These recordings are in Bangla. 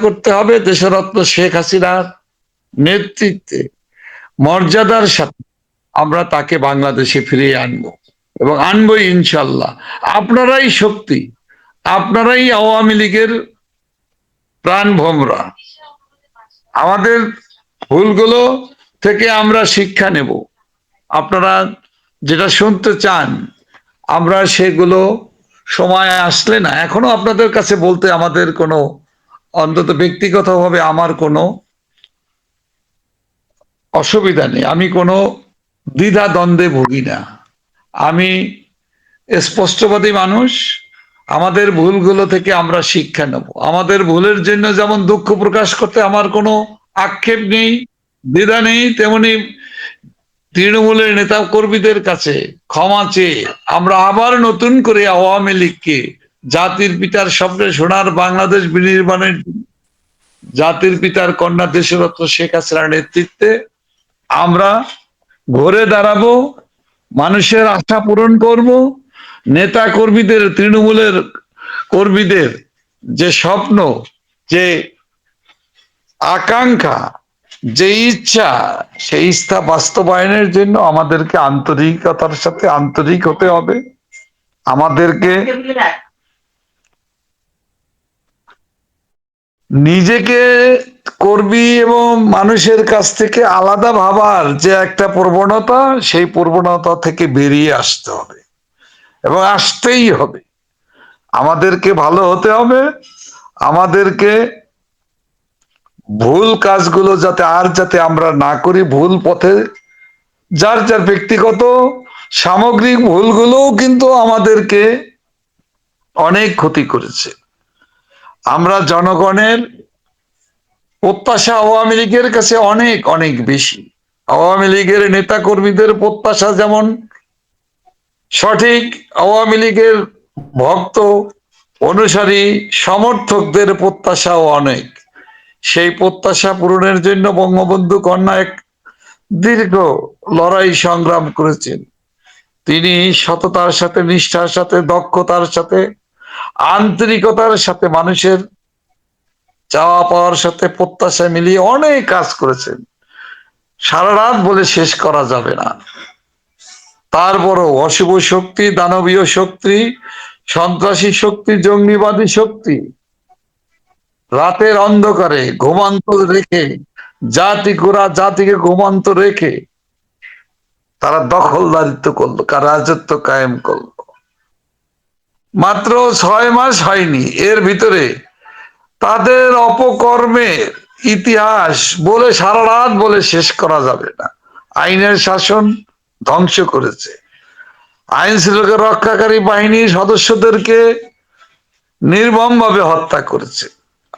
করতে হবে দেশরত্ন শেখ হাসিনার নেতৃত্বে, মর্যাদার সাথে আমরা তাকে বাংলাদেশে ফিরিয়ে আনব এবং আনবই ইনশাল্লাহ। আপনারাই শক্তি, আপনারাই আওয়ামী লীগের প্রাণ ভোমরা। আমাদের ভুলগুলো থেকে আমরা শিক্ষা নেব। আপনারা যেটা শুনতে চান, আমরা সেগুলো সময় আসলে না। এখনও আপনাদের কাছে বলতে আমাদের কোনো অন্তত ব্যক্তিগতভাবে আমার কোনো অসুবিধা নেই। আমি কোনো দ্বিধা দ্বন্দ্বে ভুগি না। আমি স্পষ্টবাদী মানুষ। আমাদের ভুলগুলো থেকে আমরা শিক্ষা নেব। আমাদের ভুলের জন্য যেমন দুঃখ প্রকাশ করতে আমার কোনো আক্ষেপ নেই, দ্বিধা নেই, তেমনি তৃণমূলের নেতা কর্মীদের কাছে ক্ষমা চেয়ে আমরা আবার নতুন করে আওয়ামী লীগকে জাতির পিতার স্বপ্নে সোনার বাংলাদেশ বিনির্মাণের জাতির পিতার কন্যা দেশরত্ন শেখ হাসিনার নেতৃত্বে আমরা ঘুরে দাঁড়াবো, মানুষের আশা পূরণ করব, নেতা কর্মীদের, তৃণমূলের কর্মীদের যে স্বপ্ন, যে আকাঙ্ক্ষা, যে ইচ্ছা, সেই ইচ্ছা বাস্তবায়নের জন্য আমাদেরকে আন্তরিকতার সাথে আন্তরিক হতে হবে। আমাদেরকে নিজেকে কর্মী এবং মানুষের কাছ থেকে আলাদা ভাবার যে একটা প্রবণতা, সেই প্রবণতা থেকে বেরিয়ে আসতে হবে এবং আসতেই হবে। আমাদেরকে ভালো হতে হবে, আমাদেরকে ভুল কাজগুলো যাতে আর যাতে আমরা না করি, ভুল পথে যার যার ব্যক্তিগত সামগ্রিক ভুলগুলোও কিন্তু আমাদেরকে অনেক ক্ষতি করেছে। আমরা জনগণের প্রত্যাশা আওয়ামী লীগের কাছে অনেক অনেক বেশি। আওয়ামী লীগের নেতা কর্মীদের প্রত্যাশা যেমন সঠিক, আওয়ামী লীগের ভক্ত অনুসারী সমর্থকদের প্রত্যাশাও অনেক। সেই প্রত্যাশা পূরণের জন্য বঙ্গবন্ধু কন্যা এক দীর্ঘ লড়াই সংগ্রাম করেছেন। তিনি সততার সাথে, নিষ্ঠার সাথে, দক্ষতার সাথে আন্তরিকতার সাথে মানুষের চাওয়া পাওয়ার সাথে প্রত্যাশা মিলিয়ে অনেক কাজ করেছেন। সারা রাত বলে শেষ করা যাবে না। তারপরও অশুভ শক্তি, দানবীয় শক্তি, সন্ত্রাসী শক্তি, জঙ্গিবাদী শক্তি রাতের অন্ধকারে ঘুমান্ত রেখে, জাতি গোড়া জাতিকে ঘুমান্ত রেখে তারা দখলদারিত্ব করল রাজত্ব কায়েম করল। মাত্র ছয় মাস হয়নি, এর ভিতরে তাদের অপকর্মের ইতিহাস বলে সারা রাত বলে শেষ করা যাবে না। আইনের শাসন ধ্বংস করেছে। আইন শৃঙ্খলা রক্ষাকারী বাহিনীর সদস্যদেরকে নির্মম ভাবে হত্যা করেছে।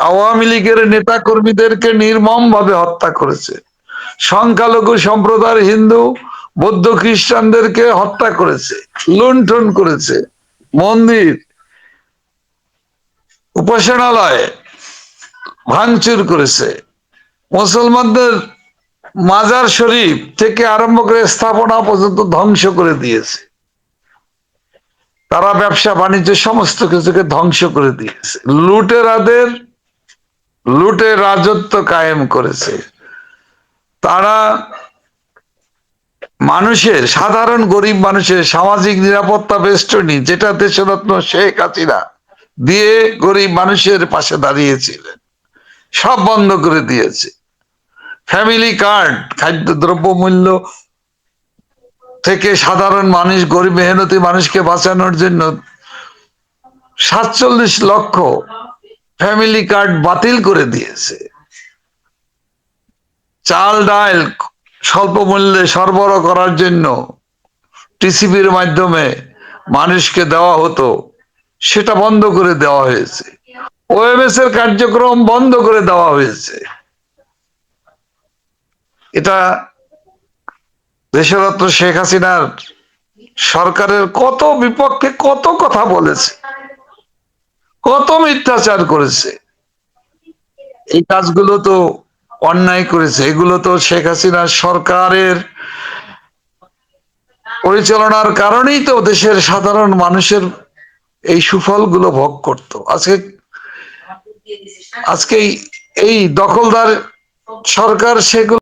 আওয়ামী লীগের নেতা কর্মীদেরকে নির্মম ভাবে হত্যা করেছে। সংখ্যালঘু সম্প্রদায়ের হিন্দু, বৌদ্ধ খ্রিস্টানদেরকে হত্যা করেছে, লুণ্ঠন করেছে। মন্দির, উপাসনালয় ভাঙচুর করেছে। মুসলমানদের মাজার শরীফ থেকে আরম্ভ করে স্থাপনা পর্যন্ত ধ্বংস করে দিয়েছে। তারা ব্যবসা, বাণিজ্য, সমস্ত কিছুকে ধ্বংস করে দিয়েছে। লুটেরাদের লুটে রাজত্ব কায়েম করেছে। তারা মানুষের, সাধারণ গরিব মানুষের সামাজিক নিরাপত্তা বেষ্টনী যেটা দেশরত্ন শেখ হাসিনা দিয়ে গরিব মানুষের পাশে দাঁড়িয়েছিলেন, সব বন্ধ করে দিয়েছে। ফ্যামিলি কার্ড, খাদ্য দ্রব্য মূল্য থেকে সাধারণ মানুষ, গরিব মেহনতি মানুষকে বাঁচানোর জন্য সাতচল্লিশ লক্ষ ফ্যামিলি কার্ড বাতিল করে দিয়েছে। চাল ডাল স্বল্প মূল্যে সরবরাহ করার জন্য টিসিবির মাধ্যমে মানুষকে দেওয়া হতো, সেটা বন্ধ করে দেওয়া হয়েছে। ওএমএস এর কার্যক্রম বন্ধ করে দেওয়া হয়েছে। এটা দেশরত্ন শেখ হাসিনার সরকারের কত বিপক্ষে কত কথা বলেছে, কত মিথ্যাচার করেছে। এই কাজগুলো তো অন্যায় করেছে। এগুলো তো শেখ হাসিনার সরকারের পরিচালনার কারণেই তো দেশের সাধারণ মানুষের এই সুফলগুলো ভোগ করতো। আজকে আজকে এই দখলদার সরকার সেগুলো